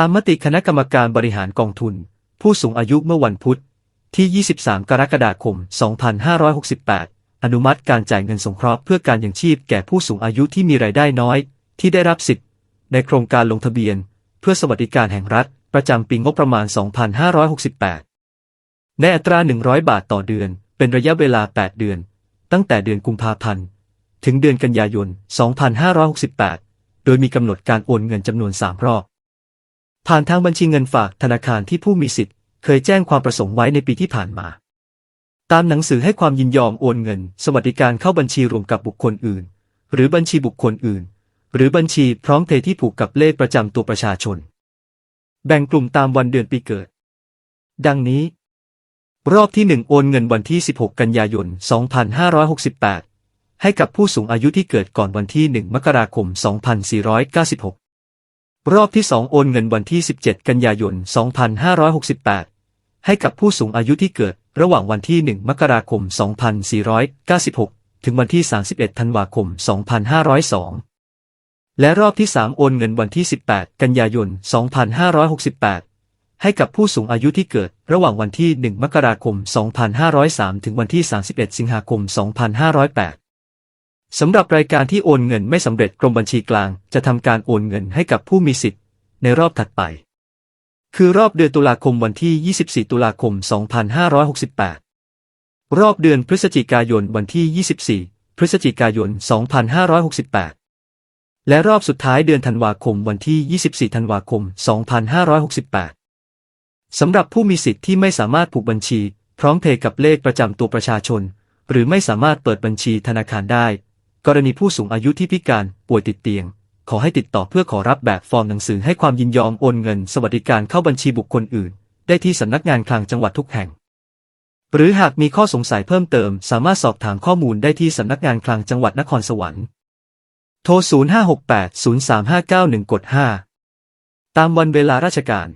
ตามมติคณะกรรมการบริหารกองทุน ผู้สูงอายุเมื่อวันพุธที่ 23 กรกฎาคม 2568 อนุมัติการจ่ายเงินสงเคราะห์เพื่อการยังชีพแก่ผู้สูงอายุที่มีรายได้น้อย ที่ได้รับสิทธิ์ ในโครงการลงทะเบียน เพื่อสวัสดิการแห่งรัฐ ประจำปีงบประมาณ 2568 ในอัตรา 100 บาทต่อเดือน เป็นระยะเวลา 8 เดือน ตั้งแต่เดือนกุมภาพันธ์ ถึงเดือนกันยายน 2568 โดยมีกำหนดการโอนเงินจำนวน 3 รอบ ผ่านทางบัญชีเงินฝากธนาคารที่ผู้มีสิทธิ์ เคยแจ้งความประสงค์ไว้ในปีที่ผ่านมา ตามหนังสือให้ความยินยอมโอนเงิน สวัสดิการเข้าบัญชีรวมกับบุคคลอื่น หรือบัญชีบุคคลอื่น หรือบัญชีพร้อมเพย์ที่ผูกกับเลขประจำตัวประชาชน แบ่งกลุ่มตามวันเดือนปีเกิด ดังนี้ รอบที่ 1 โอนเงินวันที่ 16 กันยายน 2568 ให้กับผู้สูงอายุที่เกิดก่อนวันที่ 1 มกราคม 2496 รอบที่ 2 โอนเงินวันที่ 17 กันยายน 2568 ให้กับผู้สูงอายุที่เกิดระหว่างวันที่ 1 มกราคม 2496 ถึงวันที่ 31 ธันวาคม 2502 และรอบที่ 3 โอนเงินวันที่ 18 กันยายน 2568 ให้กับผู้สูงอายุที่เกิดระหว่างวันที่ 1 มกราคม 2503 ถึงวันที่ 31 สิงหาคม 2508 สำหรับรายการที่โอนเงินไม่สำเร็จกรมบัญชีกลาง จะทำการโอนเงินให้กับผู้มีสิทธิ์ ในรอบถัดไป คือรอบเดือนตุลาคมวันที่ 24 ตุลาคม 2568 รอบเดือนพฤศจิกายนวันที่ 24 พฤศจิกายน 2568 และรอบสุดท้ายเดือนธันวาคมวันที่ 24 ธันวาคม 2568 สำหรับผู้มีสิทธิ์ที่ไม่สามารถผูกบัญชี พร้อมเพย์กับเลขประจำตัวประชาชน หรือไม่สามารถเปิดบัญชีธนาคารได้ กรณีผู้สูงอายุที่พิการป่วยติดเตียง ขอให้ติดต่อเพื่อขอรับแบบฟอร์มหนังสือให้ความยินยอมโอนเงิน สวัสดิการเข้าบัญชีบุคคลอื่น ได้ที่สำนักงานคลังจังหวัดทุกแห่ง หรือหากมีข้อสงสัยเพิ่มเติม สามารถสอบถามข้อมูลได้ที่สำนักงานคลังจังหวัดนครสวรรค์ โทร 056803591 กด 5 ตามวันเวลาราชการ